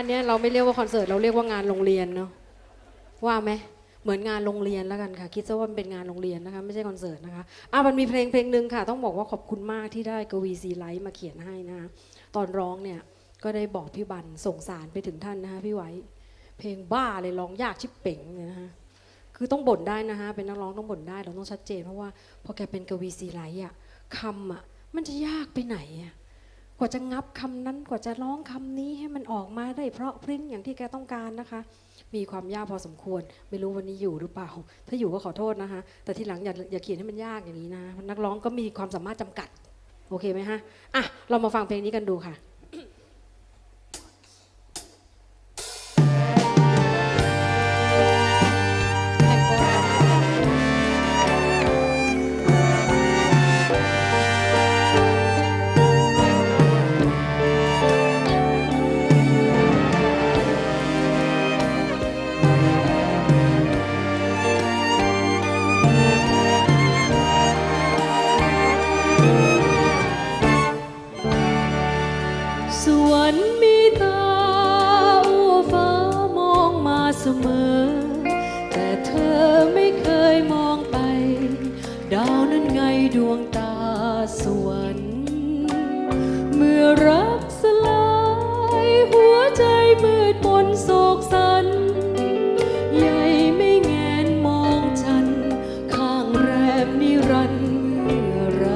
อันเนี้ยเราไม่เรียกว่าคอนเสิร์ตเราเรียกว่างานโรงเรียนเนาะว่าไหมเหมือนงานโรงเรียนแล้วกันค่ะ คิดซะว่ามันเป็นงานโรงเรียนนะคะ ไม่ใช่คอนเสิร์ตนะคะอะมันมีเพลงเพลงหนึ่งค่ะ ต้องบอกว่าขอบคุณมากที่ได้กวีซีไลท์มาเขียนให้นะคะตอนร้องเนี่ยก็ได้บอกพี่บันส่งสารไปถึงท่านนะคะพี่ไว้เพลงบ้าเลยร้องยากชิบเป๋งเลยนะคะคือต้องบ่นได้นะคะเป็นนักร้องต้องบ่นได้เราต้องชัดเจนเพราะว่าพอแกเป็นกวีซีไลท์อะคำอะมันจะยากไปไหนอะ กว่าจะงับคำนั้นกว่าจะร้องคำนี้ให้มันออกมาได้เพราะพริ้งอย่างที่แกต้องการนะคะ มีความยากพอสมควร ไม่รู้วันนี้อยู่หรือเปล่า ถ้าอยู่ก็ขอโทษนะคะ แต่ทีหลังอย่าอย่าเขียนให้มันยากอย่างนี้นะนักร้องก็มีความสามารถจำกัด โอเคไหมฮะอะเรามาฟังเพลงนี้กันดูค่ะ สวรรค์เมื่อรักสลายหัวใจมืดมนโศกสันใหญ่ไม่แงนมองฉัน ข้างแรมนิรันดร์เมื่อไร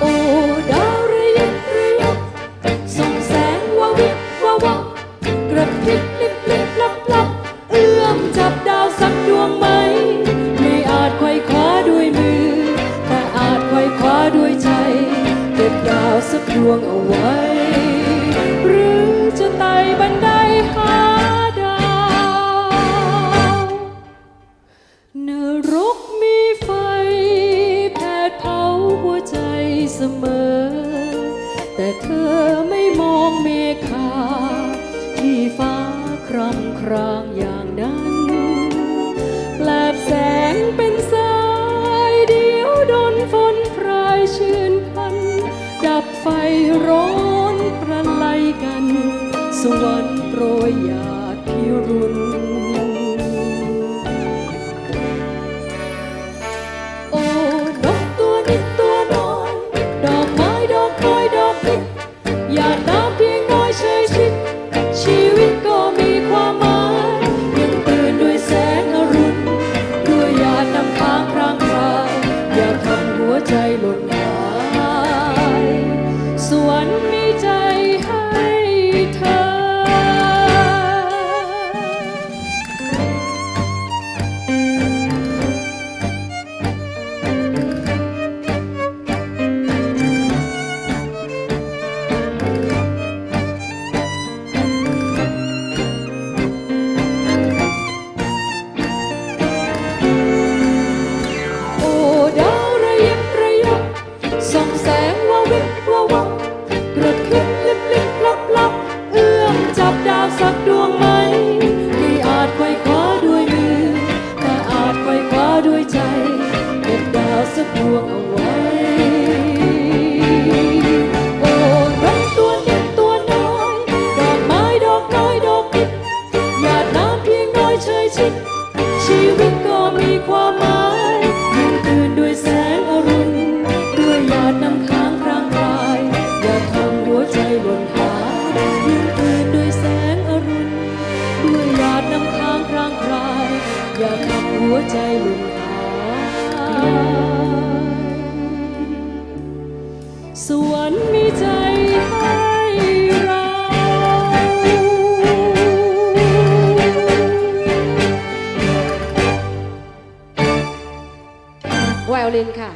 โอ้ดาวระยิบระยับส่องแสงวาวิบวาวับกระพริบ ดาวสักดวงเอาไว้ หรือจะไต่บันไดหาดาวนรกมีไฟ แผดเผาหัวใจเสมอ แต่เธอไม่ ไฟร้อนประไลกัน สวรรค์โปรยหยาดพิรุณ อย่าทำหัวใจหล่นหา สวรรค์มีใจให้เราไวโอลินค่ะ